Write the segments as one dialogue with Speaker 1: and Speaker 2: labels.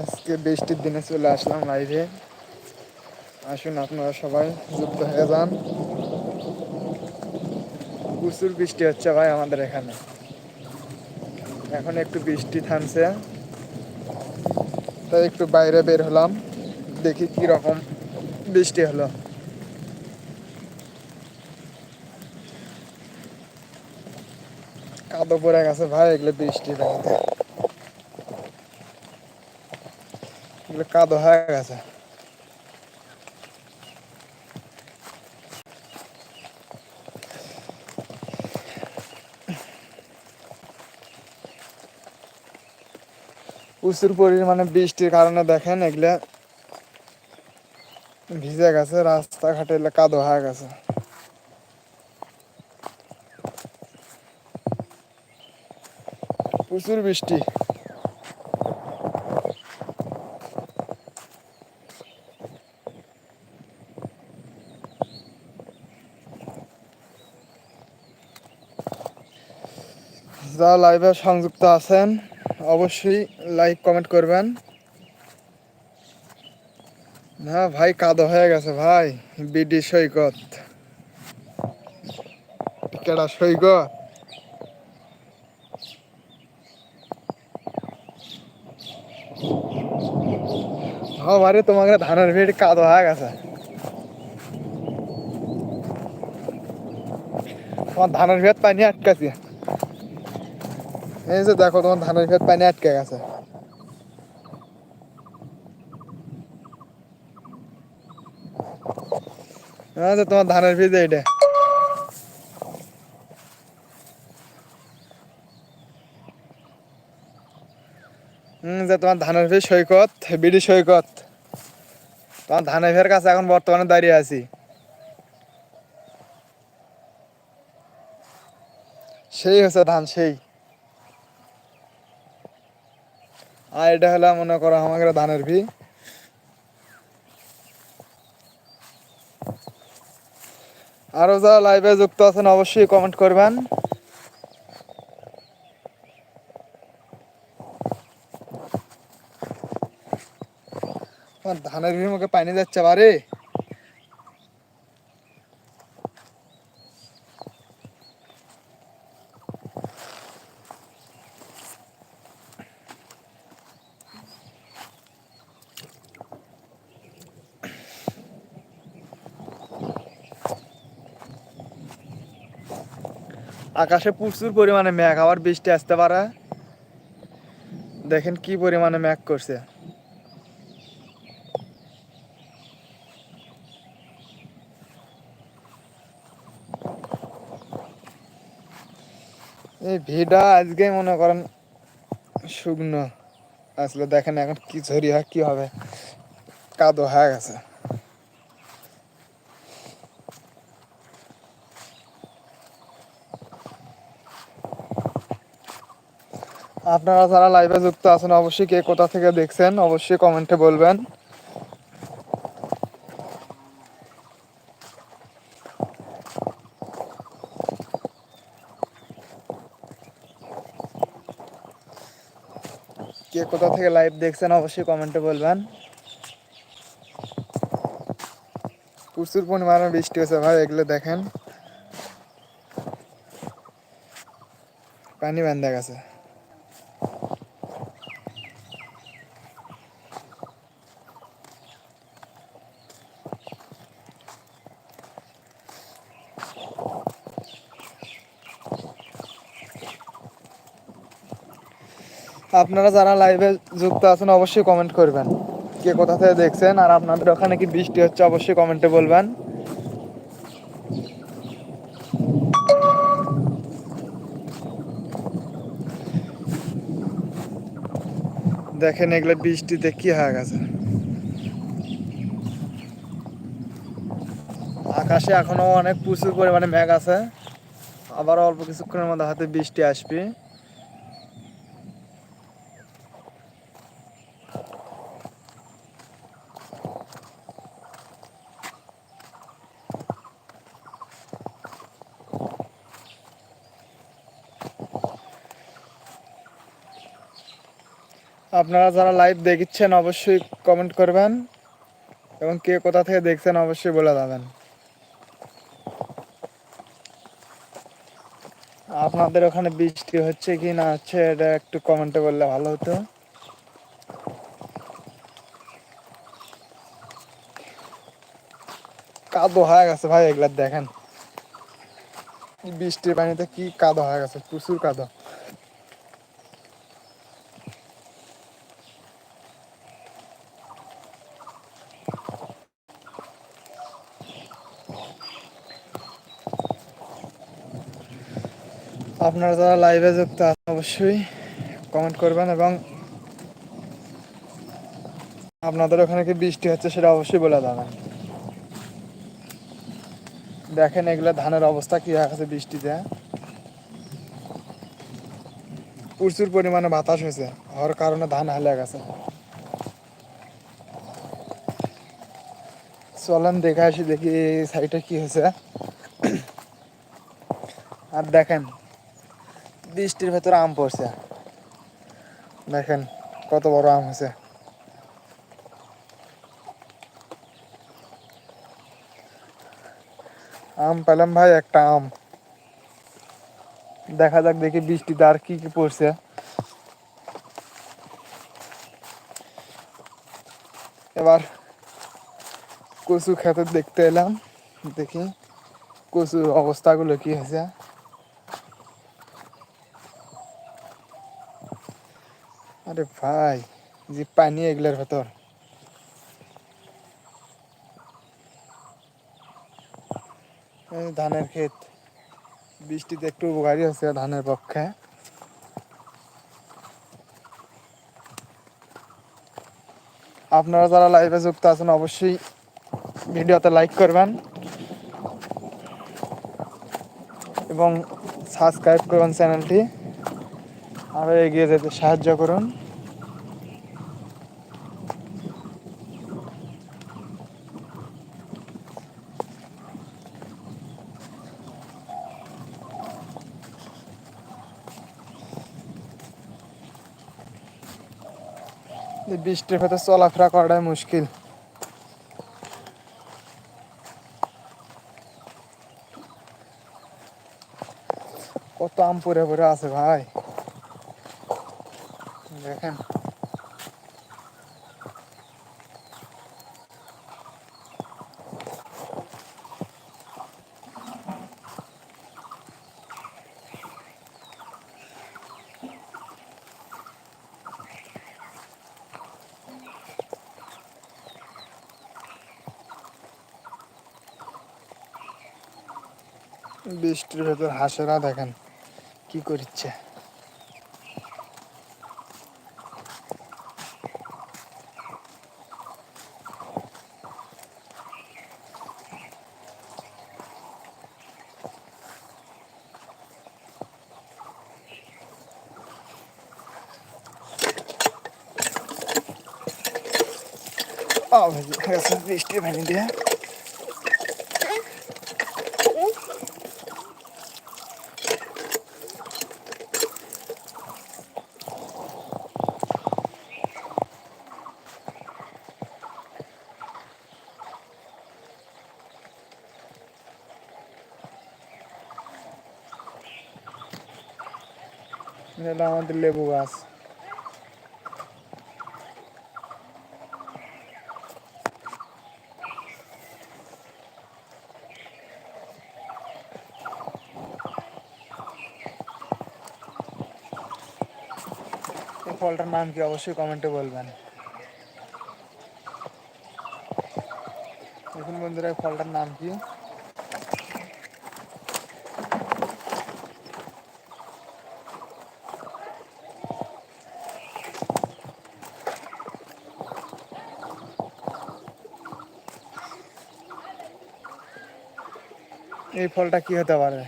Speaker 1: আজকে বৃষ্টির দিনে চলে আসলাম লাইভে আসুন আপনারা সবাই যুক্ত হয়ে যান। প্রচুর বৃষ্টি হচ্ছে ভাই আমাদের এখানে। এখন একটু বৃষ্টি থামছে। তাই একটু বাইরে বের হলাম, দেখি কি রকম বৃষ্টি হলো। কাদো পড়ে গেছে ভাই এগুলো বৃষ্টি পানিতে এগুলো কাদো হয়ে গেছে প্রচুর পরিমাণে বৃষ্টির কারণে দেখেন এগুলা ভিজে গেছে, রাস্তাঘাটে এগুলো কাদো হয়ে গেছে। প্রচুর বৃষ্টি। যারা লাইভে সংযুক্ত আছেন, অবশ্যই লাইক কমেন্ট করবেন। হ্যাঁ ভাই কাদো হয়ে গেছে, ভাই। B D Saikat. কেডা সৈকত? হ্যাঁ মারে তোমাকে ধানের ভিড় কাদো হয়ে গেছে। তোমার ধানের ভিড় পানি আটকাছি এই যে দেখো, তোমার ধানের ভিড় পানি আটকে গেছে। তোমার ধানের ভিড় এইটা। হুম যে তোমার ধানের ভিড় সৈকত, বিডি সৈকত। তোমার ধানের ভিড় কাছে এখন বর্তমানে দাঁড়িয়ে আছি। সেই হচ্ছে ধান, সেই। আর এটা হলো মনে করো আমাদের ধানের ভি আরও যারা লাইভে যুক্ত আছেন অবশ্যই কমেন্ট করবেন। ধানের ভিড় মুখে পানি যাচ্ছে বারে। আকাশে প্রচুর পরিমাণে মেঘ, আবার বৃষ্টি আসতে পারে। দেখেন কি পরিমাণে মেঘ করছে। এই ভিড়টা আজকে মনে করেন শুকনো। আসলে দেখেন এখন কি ঝরি হয় কি হবে। কাদো হয়ে গেছে। আপনারা যারা লাইভে যুক্ত আছেন, অবশ্যই কে কোথা থেকে দেখছেন, অবশ্যই কমেন্টে বলবেন। কে কোথা থেকে লাইভ দেখছেন, অবশ্যই কমেন্টে বলবেন। প্রচুর পরিমাণে বৃষ্টি হয়েছে ভাই, এগুলো দেখেন। পানি বান্ধা গেছে। আপনারা যারা লাইভে যুক্ত আছেন, অবশ্যই কমেন্ট করবেন কে কোথা থেকে দেখছেন, আর আপনাদের ওখানে কি বৃষ্টি হচ্ছে, অবশ্যই কমেন্টে বলবেন। দেখেন এগুলো বৃষ্টিতে কি হয়ে গেছে। আকাশে এখনও অনেক প্রচুর পরিমাণে মেঘ আছে, আবার অল্প কিছুক্ষণের মধ্যে হাতে বৃষ্টি আসবে। আপনারা যারা লাইভ দেখছেন, অবশ্যই কমেন্ট করবেন এবং কে কোথা থেকে দেখছেন, অবশ্যই বলে যাবেন আপনাদের ওখানে বৃষ্টি হচ্ছে কি না হচ্ছে, এটা একটু কমেন্টে বললে ভালো হতো। কাদো হয়ে গেছে ভাই, এগুলা দেখেন। বৃষ্টির পানিতে কি কাদো হয়ে গেছে, প্রচুর কাদো। আপনারা যারা লাইভে যুক্ত আছেন অবশ্যই কমেন্ট করবেন এবং আপনাদের ওখানে কি বৃষ্টি হচ্ছে সেটা অবশ্যই বলে দেবেন দেখেন এগুলো ধানের অবস্থা কি গেছে বৃষ্টিতে। প্রচুর পরিমাণে বাতাস হয়েছে, হওয়ার কারণে ধান হালে গেছে। চলেন দেখে আসি দেখি সাইডে কি হয়েছে। আর দেখেন বৃষ্টির ভেতরে আম পড়ছে। দেখেন কত বড় আম হয়েছে। আম পেলাম ভাই একটা আম। দেখা যাক দেখি বৃষ্টিতে আর কি কি পড়ছে। এবার কচু খেতে দেখতে এলাম, দেখি কচুর অবস্থাগুলো কি হয়েছে। আরে ভাই যে পানি এগুলোর ভেতর। ধানের ক্ষেত, বৃষ্টিতে একটু উপকারী হচ্ছে ধানের পক্ষে। আপনারা যারা লাইভে যুক্ত আছেন, অবশ্যই ভিডিওতে লাইক করবেন এবং সাবস্ক্রাইব করুন চ্যানেলটি আরও এগিয়ে যেতে সাহায্য করুন। বৃষ্টির ভেতরে চলাফেরা করাটাই মুশকিল। কত আম পরে পরে আছে ভাই। দেখেন। বৃষ্টির ভেতর হাঁসেরা দেখেন কি করছে বৃষ্টির পানি দিয়ে। এটা হলো আমাদের লেবু গাছ এই ফলটার নাম কি অবশ্যই কমেন্টে বলবেন দেখুন বন্ধুরা এই ফলটার নাম কি এই ফলটা কি হতে পারে?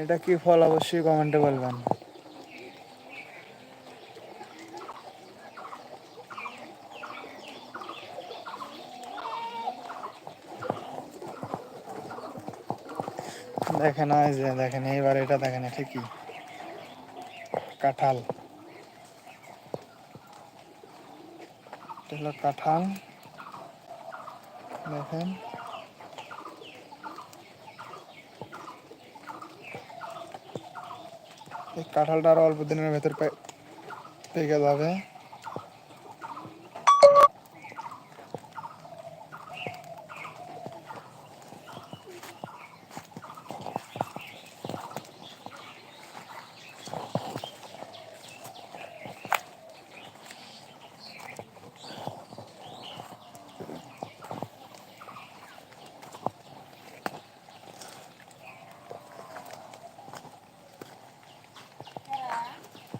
Speaker 1: এটা কি ফল অবশ্যই কমেন্টে বলবেন। দেখেন ওই যে, দেখেন, এইবার এটা দেখেন কি? কাঁঠাল। কাঁঠাল। দেখেন। এই কাঁঠালটা আরও অল্প দিনের ভেতর পেকে যাবে।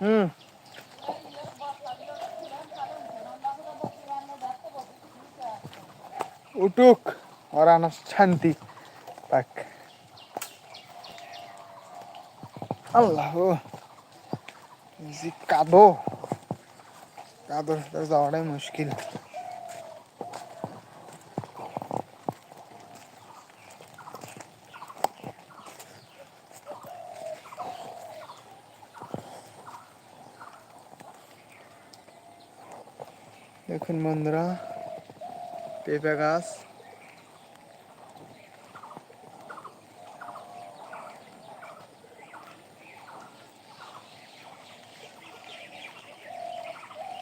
Speaker 1: হুম। উঠুক ওরা না শান্তি। পাক আল্লাহ কাদো। কাদোর ভিতরে যাওয়াটাই মুশকিল। দেখুন বন্ধুরা, পেঁপে গাছ।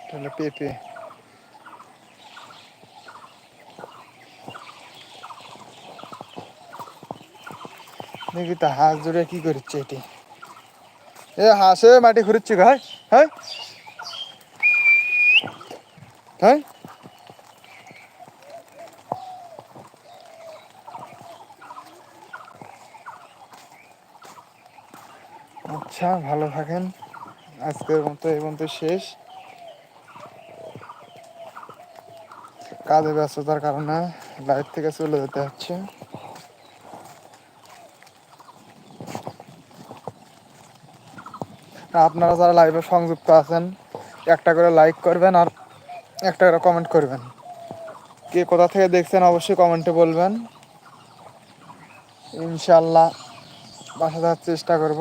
Speaker 1: এটা হলো পেঁপে। দেখি তো হাঁস জুড়ে কি করছে এটি? এ হাঁসে মাটি ঘুরছে ঘাই হ্যাঁ। হ্যাঁ? আচ্ছা ভালো থাকেন। আজকের মতো এই পর্যন্ত শেষ। কাজে ব্যস্ততার কারণে লাইফ থেকে চলে যেতে হচ্ছে। আপনারা যারা লাইভে সংযুক্ত আছেন, একটা করে লাইক করবেন আর একটা করে কমেন্ট করবেন। কে কোথা থেকে দেখছেন অবশ্যই কমেন্টে বলবেন। ইনশাল্লাহ বাসা যাওয়ার চেষ্টা করব।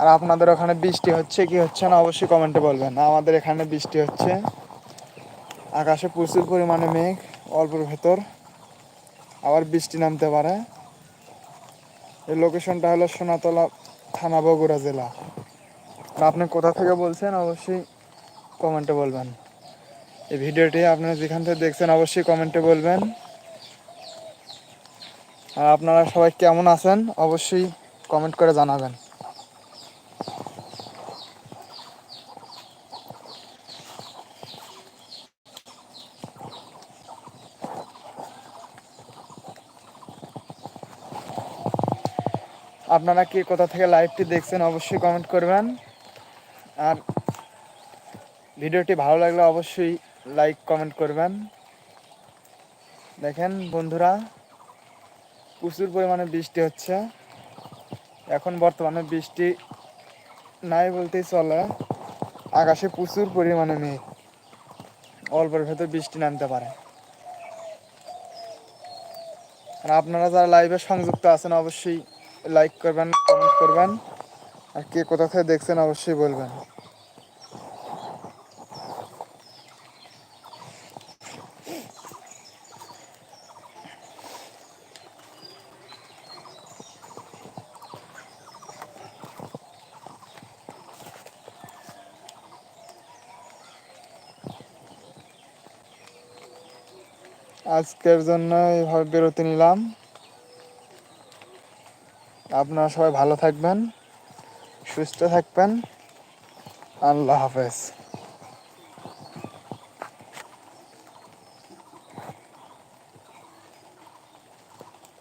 Speaker 1: আর আপনাদের ওখানে বৃষ্টি হচ্ছে, কি হচ্ছে না অবশ্যই কমেন্টে বলবেন। আমাদের এখানে বৃষ্টি হচ্ছে। আকাশে প্রচুর পরিমাণে মেঘ অল্পের ভেতর। আবার বৃষ্টি নামতে পারে। এই লোকেশনটা হলো সোনাতলা থানা বগুড়া জেলা। আপনি কোথা থেকে বলছেন অবশ্যই কমেন্টে বলবেন। এই ভিডিওটি আপনারা যেখান থেকে দেখছেন অবশ্যই কমেন্টে বলবেন। আর আপনারা সবাই কেমন আছেন অবশ্যই কমেন্ট করে জানাবেন। আপনারা কি কোথা থেকে লাইভটি দেখছেন অবশ্যই কমেন্ট করবেন। আর ভিডিওটি ভালো লাগলে অবশ্যই লাইক কমেন্ট করবেন। দেখেন বন্ধুরা, প্রচুর পরিমাণে বৃষ্টি হচ্ছে। এখন বর্তমানে বৃষ্টি নাই বলতেই চলে। আকাশে প্রচুর পরিমাণে মেঘ। অল্পের ভেতর বৃষ্টি নামতে পারে। আর আপনারা যারা লাইভে সংযুক্ত আছেন, অবশ্যই লাইক করবেন কমেন্ট করবেন। আর কে কোথা থেকে দেখছেন, অবশ্যই বলবেন। আজকের জন্য এইভাবে বিরতি নিলাম। আপনারা সবাই ভালো থাকবেন সুস্থ থাকবেন। আল্লাহ হাফেজ।